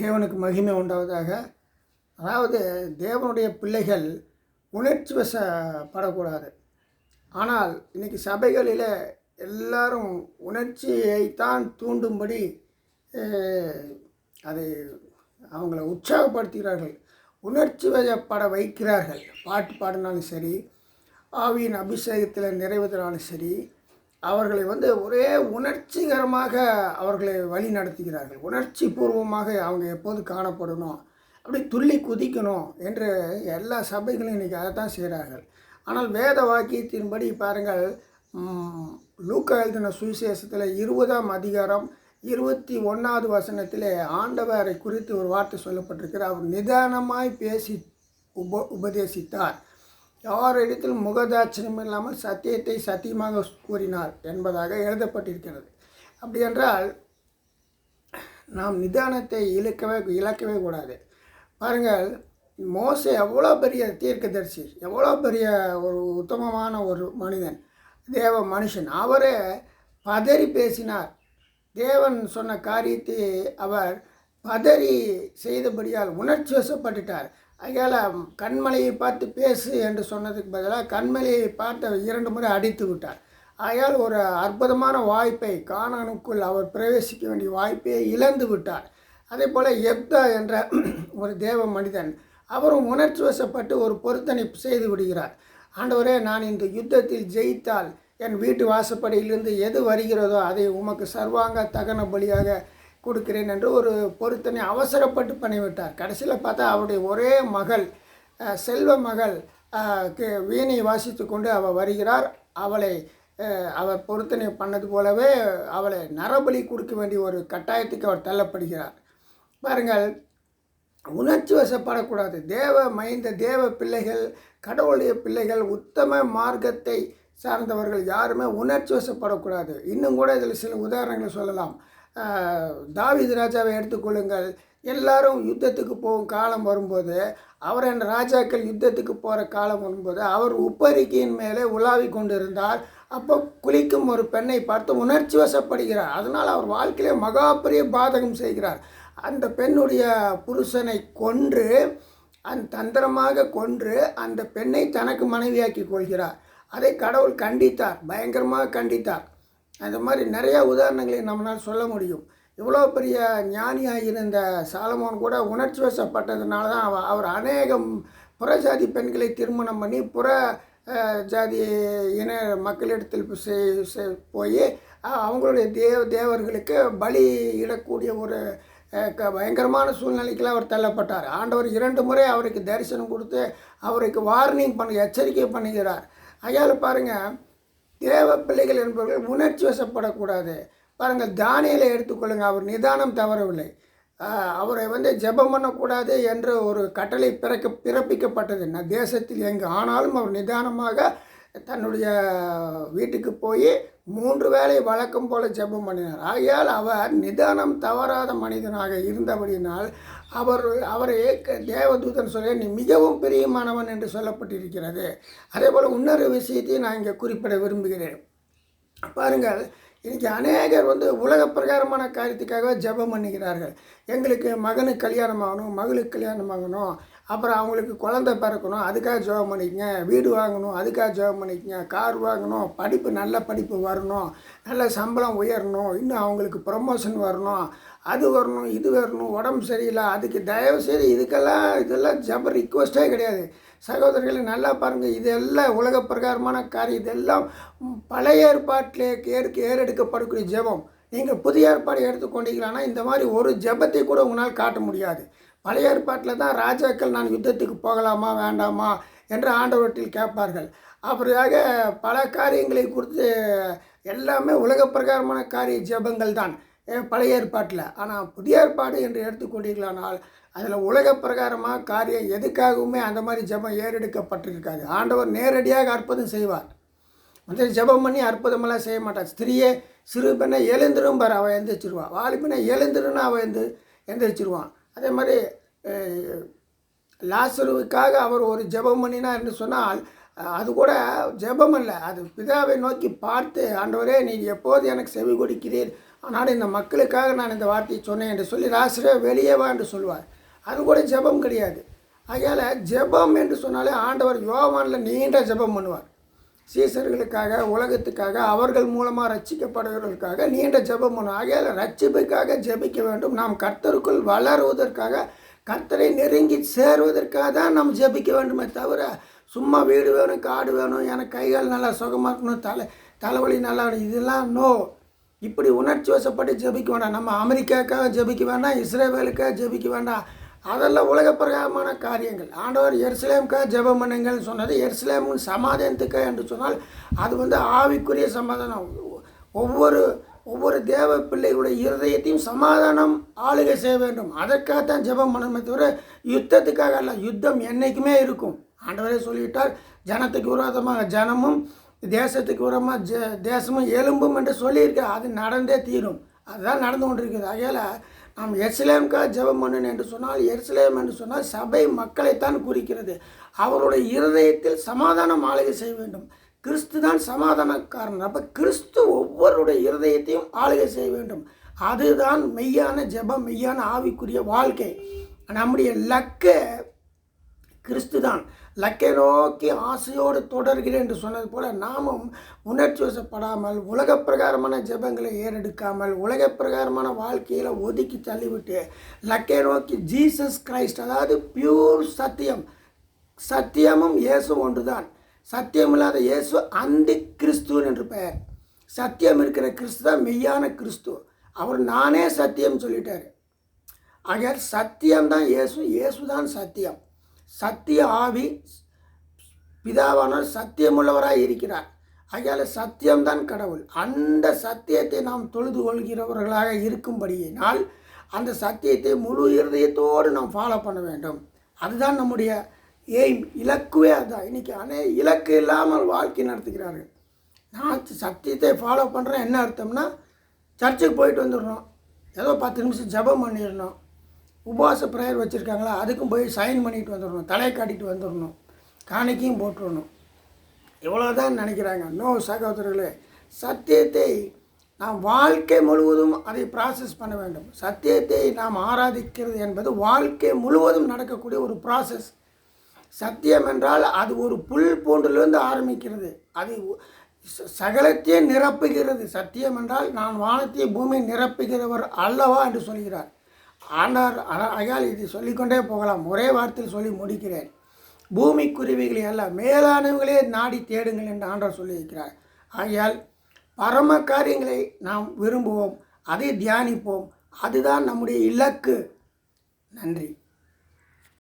தேவனுக்கு மகிமை உண்டாவதாக. அதாவது தேவனுடைய பிள்ளைகள் உணர்ச்சி வசப்படக்கூடாது. ஆனால் இன்றைக்கி சபைகளில் எல்லாரும் உணர்ச்சியைத்தான் தூண்டும்படி அதை அவங்கள உற்சாகப்படுத்துகிறார்கள். உணர்ச்சி வசப்பட வைக்கிறார்கள். பாட்டு பாடினாலும் சரி ஆவியின் அபிஷேகத்தில் நிறைவேற்றினாலும் சரி அவர்களை வந்து ஒரே உணர்ச்சிகரமாக அவர்களை வழி நடத்துகிறார்கள். உணர்ச்சி பூர்வமாக அவங்க எப்போது காணப்படணும் அப்படி துள்ளி குதிக்கணும் என்று எல்லா சபைகளும் இன்றைக்கி அதை தான் செய்கிறார்கள். ஆனால் வேத வாக்கியத்தின்படி பாருங்கள் லூக்க லூக்கா எழுதின சுவிசேஷத்தில் இருபதாம் அதிகாரம் இருபத்தி ஒன்றாவது வசனத்திலே ஆண்டவரை குறித்து ஒரு வார்த்தை சொல்லப்பட்டிருக்கிறார். அவர் நிதானமாய் பேசி உப உபதேசித்தார். யாரிடத்திலும் முகதாட்சணியம் இல்லாமல் சத்தியத்தை சத்தியமாக கூறினார் என்பதாக எழுதப்பட்டிருக்கிறது. அப்படி என்றால் நாம் நிதானத்தை இழக்கவே இழக்கவே கூடாது. பாருங்கள் மோசே எவ்வளோ பெரிய தீர்க்கதரிசி எவ்வளோ பெரிய ஒரு உத்தமமான ஒரு மனிதன் தேவ மனுஷன். அவரே பதறி பேசினார். தேவன் சொன்ன காரியத்தை அவர் பதறி செய்தபடியால் உணர்ச்சி வசப்பட்டுட்டார். அதனால் கண்மலையை பார்த்து பேசு என்று சொன்னதுக்கு பதிலாக கண்மலையை பார்த்து இரண்டு முறை அடித்து விட்டார். ஆகையால் ஒரு அற்புதமான வாய்ப்பை காணனுக்குள் அவர் பிரவேசிக்க வேண்டிய வாய்ப்பை இழந்து விட்டார். அதே போல் எப்தா என்ற ஒரு தேவ மனிதன் அவரும் உணர்ச்சி வசப்பட்டு ஒரு பொருத்தனை செய்து விடுகிறார். ஆண்டவரே நான் இந்த யுத்தத்தில் ஜெயித்தால் என் வீட்டு வாசப்படியிலிருந்து எது வருகிறதோ அதை உமக்கு சர்வாங்க தகன பலியாக கொடுக்கிறேன் என்று ஒரு பொருத்தனை அவசரப்பட்டு பண்ணிவிட்டார். கடைசியில் பார்த்தா அவருடைய ஒரே மகள் செல்வ மகள் வீணை வாசித்து கொண்டு அவள் வருகிறார். அவளை அவர் பொருத்தனை பண்ணது போலவே அவளை நரபலி கொடுக்க வேண்டிய ஒரு கட்டாயத்துக்கு அவர் தள்ளப்படுகிறார். பாருங்கள் உணர்ச்சி வசப்படக்கூடாது. தேவ மைந்த தேவ பிள்ளைகள் கடவுளுடைய பிள்ளைகள் உத்தம மார்க்கத்தை சார்ந்தவர்கள் யாருமே உணர்ச்சி வசப்படக்கூடாது. இன்னும் கூட இதில் சில உதாரணங்களை சொல்லலாம். தாவிது ராஜாவை எடுத்துக்கொள்ளுங்கள் எல்லாரும் யுத்தத்துக்கு போகும் காலம் வரும்போது அவர் என் ராஜாக்கள் யுத்தத்துக்கு போகிற காலம் வரும்போது அவர் உப்பரிக்கையின் மேலே உலாவி கொண்டிருந்தார். அப்போ குளிக்கும் ஒரு பெண்ணை பார்த்து உணர்ச்சி வசப்படுகிறார். அதனால் அவர் வாழ்க்கையிலே மகா பெரிய பாதகம் செய்கிறார். அந்த பெண்ணுடைய புருஷனை கொன்று அந் தந்திரமாக கொன்று அந்த பெண்ணை தனக்கு மனைவியாக்கி கொள்கிறார். அதை கடவுள் கண்டித்தார் பயங்கரமாக கண்டித்தார். அந்த மாதிரி நிறைய உதாரணங்களை நம்மளால் சொல்ல முடியும். இவ்வளோ பெரிய ஞானியாக இருந்த சாலமோன் கூட உணர்ச்சி வசப்பட்டதுனால தான் அவ அவர் அநேகம் புறஜாதி பெண்களை திருமணம் பண்ணி புற ஜாதி இன மக்களிடத்தில் போய் செய்- போய் அவங்களுடைய தேவ தேவர்களுக்கு பலி இடக்கூடிய ஒரு க பயங்கரமான சூழ்நிலைக்கெல்லாம் அவர் தள்ளப்பட்டார். ஆண்டவர் இரண்டு முறை அவருக்கு தரிசனம் கொடுத்து அவருக்கு வார்னிங் பண்ண எச்சரிக்கை பண்ணுகிறார். அயால் பாருங்கள் தேவ பிள்ளைகள் என்பவர்கள் உணர்ச்சி வசப்படக்கூடாது. பாருங்கள் தானியலை எடுத்துக்கொள்ளுங்கள். அவர் நிதானம் தவறவில்லை. அவரை வந்து ஜெபம் பண்ணக்கூடாது என்ற ஒரு கட்டளை பிறக்க பிறப்பிக்கப்பட்டது. நான் தேசத்தில் எங்கு ஆனாலும் அவர் நிதானமாக தன்னுடைய வீட்டுக்கு போய் மூன்று வேளை வழக்கம் போல ஜெபம் பண்ணினார். ஆகையால் அவர் நிதானம் தவறாத மனிதனாக இருந்தபடியினால் அவர் அவரை க- தேவதூதன் சொல்ல நீ மிகவும் பிரியமானவன் என்று சொல்லப்பட்டிருக்கிறது. அதே போல் இன்னொரு விஷயத்தை நான் இங்கே குறிப்பிட விரும்புகிறேன். பாருங்கள் இன்றைக்கி அநேகர் வந்து உலக பிரகாரமான காரியத்துக்காக ஜெபம் பண்ணுகிறார்கள். எங்களுக்கு மகனுக்கு கல்யாணம் ஆகணும் மகளுக்கு கல்யாணம் ஆகணும் அப்புறம் அவங்களுக்கு குழந்தை பிறக்கணும் அதுக்காக ஜெபம் பண்ணிக்கங்க. வீடு வாங்கணும் அதுக்காக ஜெபம் பண்ணிக்கங்க. கார் வாங்கணும் படிப்பு நல்ல படிப்பு வரணும். நல்ல சம்பளம் உயரணும். இன்னும் அவங்களுக்கு ப்ரொமோஷன் வரணும். அது வரணும் இது வரணும் உடம்பு சரியில்லை. அதுக்கு தயவு செய்து இதுக்கெல்லாம் இதெல்லாம் ஜப ரிக்வஸ்ட்டே கிடையாது. சகோதரர்களை நல்லா பாருங்கள் இதெல்லாம் உலக பிரகாரமான காரியம். இதெல்லாம் பழைய ஏற்பாட்டிலே ஏற்க ஏறெடுக்கப்படக்கூடிய ஜெபம். நீங்கள் புதிய ஏற்பாடு எடுத்துக்கொண்டீங்களான்னா இந்த மாதிரி ஒரு ஜெபத்தை கூட உங்களால் காட்ட முடியாது. பழைய ஏற்பாட்டில் தான் ராஜாக்கள் நான் யுத்தத்துக்கு போகலாமா வேண்டாமா என்று ஆண்டவற்றில் கேட்பார்கள். அப்படியாக பல காரியங்களை குறித்து எல்லாமே உலக பிரகாரமான காரிய ஜெபங்கள் தான் பழைய ஏற்பாட்டில். ஆனால் புதிய ஏற்பாடு என்று எடுத்துக்கொண்டீர்களானால் அதில் உலக பிரகாரமாக காரியம் எதுக்காகவுமே அந்த மாதிரி ஜெபம் ஏறெடுக்கப்பட்டிருக்காது. ஆண்டவர் நேரடியாக அற்புதம் செய்வார். வந்து ஜெபம் பண்ணி அற்புதமெல்லாம் செய்ய மாட்டார். ஸ்திரியே சிறு பெண்ணை எழுந்திரும் பாரு அவள் எழுந்திரிச்சிருவான் வாலிபனை எழுந்திருன்னு அவள் எந்த எழுந்திரிச்சிருவான் அதே மாதிரி லாசருவுக்காக அவர் ஒரு ஜெபம் பண்ணினார் என்று சொன்னால் அது கூட ஜெபம் அல்ல. அது பிதாவை நோக்கி பார்த்து ஆண்டவரே நீ எப்போது எனக்கு செவி கொடுக்கிறீர்? ஆனால் இந்த மக்களுக்காக நான் இந்த வார்த்தையை சொன்னேன் என்று சொல்லி ராசிரே வெளியே வா என்று சொல்வார். அது கூட ஜெபம் கிடையாது. அதனால் ஜெபம் என்று சொன்னாலே ஆண்டவர் யோவானில் நீண்ட ஜெபம் பண்ணுவார். சீசர்களுக்காக உலகத்துக்காக அவர்கள் மூலமாக ரட்சிக்கப்படுகிறவர்களுக்காக நீண்ட ஜெபம் பண்ணுவார் ஆகையால் ரட்சிப்புக்காக ஜெபிக்க வேண்டும். நாம் கர்த்தருக்குள் வளருவதற்காக கர்த்தரை நெருங்கி சேருவதற்காக தான் நாம் ஜெபிக்க வேண்டுமே தவிர சும்மா வீடு வேணும் காடு வேணும் எனக்கு கைகள் நல்லா சுகமாக இருக்கணும் தலை தலைவலி நல்லா இதெல்லாம் நோ இப்படி உணர்ச்சி வசப்பட்டு ஜெபிக்க வேண்டாம். நம்ம அமெரிக்காவுக்காக ஜெபிக்க வேண்டாம் இஸ்ரேவேலுக்காக ஜெபிக்க வேண்டாம். அதெல்லாம் உலக பிரகாரமான காரியங்கள். ஆண்டவர் எருசலேமுக்காக ஜெபம் பண்ணுங்கள்னு சொன்னது எருசலேம் சமாதானத்துக்காக என்று சொன்னால் அது வந்து ஆவிக்குரிய சமாதானம். ஒவ்வொரு ஒவ்வொரு தேவ பிள்ளைகளுடைய இருதயத்தையும் சமாதானம் ஆளுகை செய்ய வேண்டும். அதற்காகத்தான் ஜெபம் பண்ணணுமே தவிர யுத்தத்துக்காக அல்ல யுத்தம் என்றைக்குமே இருக்கும். ஆண்டவரே சொல்லிவிட்டார் ஜனத்துக்கு விரோதமாக ஜனமும் தேசத்துக்கு விரோதமாக ஜ தேசமும் எலும்பும் என்று சொல்லியிருக்கார் அது நடந்தே தீரும். அதுதான் நடந்து கொண்டிருக்கிறது. ஆகையால் நாம் எருசலேமுக்காக ஜெபம் பண்ணணும் என்று சொன்னால் எருசலேம் என்று சொன்னால் சபை மக்களைத்தான் குறிக்கிறது. அவருடைய இருதயத்தில் சமாதானம் ஆளுகை செய்ய வேண்டும். கிறிஸ்து தான் சமாதானக்காரன். அப்போ கிறிஸ்து ஒவ்வொருடைய இருதயத்தையும் ஆளுகை செய்ய வேண்டும். அதுதான் மெய்யான ஜெபம் மெய்யான ஆவிக்குரிய வாழ்க்கை. நம்முடைய லக்கை கிறிஸ்து தான் லக்கை நோக்கி ஆசையோடு தொடர்கிறேன் என்று சொன்னது போல நாமும் உணர்ச்சி வசப்படாமல் உலக பிரகாரமான ஜெபங்களை ஏறெடுக்காமல் உலக பிரகாரமான வாழ்க்கையில் ஒதுக்கி தள்ளிவிட்டு லக்கை நோக்கி ஜீசஸ் கிரைஸ்ட் அதாவது பியூர் சத்தியம் சத்தியமும் இயேசும் ஒன்றுதான். சத்தியம் இல்லாத இயேசு அந்தி கிறிஸ்துவன் என்று பெயர். சத்தியம் இருக்கிற கிறிஸ்து தான் மெய்யான கிறிஸ்து. அவர் நானே சத்தியம் ஆக ஆகையால் சத்தியம்தான் இயேசு இயேசு தான் சத்தியம். சத்திய ஆவி பிதாவானவர் சத்தியமுள்ளவராக இருக்கிறார். ஆகையால் சத்தியம்தான் கடவுள். அந்த சத்தியத்தை நாம் தொழுது கொள்கிறவர்களாக இருக்கும்படியினால் அந்த சத்தியத்தை முழு இருதயத்தோடு நாம் ஃபாலோ பண்ண வேண்டும். அதுதான் நம்முடைய எய்ம் இலக்குவே அதுதான். இன்றைக்கி அனை இலக்கு இல்லாமல் வாழ்க்கை நடத்துகிறார்கள். நான் சத்தியத்தை ஃபாலோ பண்ணுறேன் என்ன அர்த்தம்னா சர்ச்சுக்கு போயிட்டு வந்துடணும் ஏதோ பத்து நிமிஷம் ஜெபம் பண்ணிடணும். உபவாச ப்ரேயர் வச்சுருக்காங்களா? அதுக்கும் போய் சைன் பண்ணிட்டு வந்துடணும் தலையை காட்டிட்டு வந்துடணும் காணிக்கையும் போட்டுடணும் இவ்வளோதான் நினைக்கிறாங்க. நோ சகோதரர்களே. சத்தியத்தை நாம் வாழ்க்கை முழுவதும் அதை ப்ராசஸ் பண்ண வேண்டும். சத்தியத்தை நாம் ஆராதிக்கிறது என்பது வாழ்க்கை முழுவதும் நடக்கக்கூடிய ஒரு ப்ராசஸ் சத்தியம் என்றால் அது ஒரு புல் பூண்டிலிருந்து ஆரம்பிக்கிறது. அது சகலத்தையே ச- நிரப்புகிறது. சத்தியம் என்றால் நான் வானத்தையே பூமியை நிரப்புகிறவர் அல்லவா என்று சொல்கிறார். ஆண்டார் அயால் இது சொல்லிக்கொண்டே போகலாம். ஒரே வார்த்தையில் சொல்லி முடிக்கிறேன். பூமி குருவிகளை அல்ல மேலானவர்களே நாடி தேடுங்கள் என்று ஆண்டவர் சொல்லியிருக்கிறார். ஆகையால் பரம காரியங்களை நாம் விரும்புவோம் அதை தியானிப்போம். அதுதான் நம்முடைய இலக்கு. நன்றி.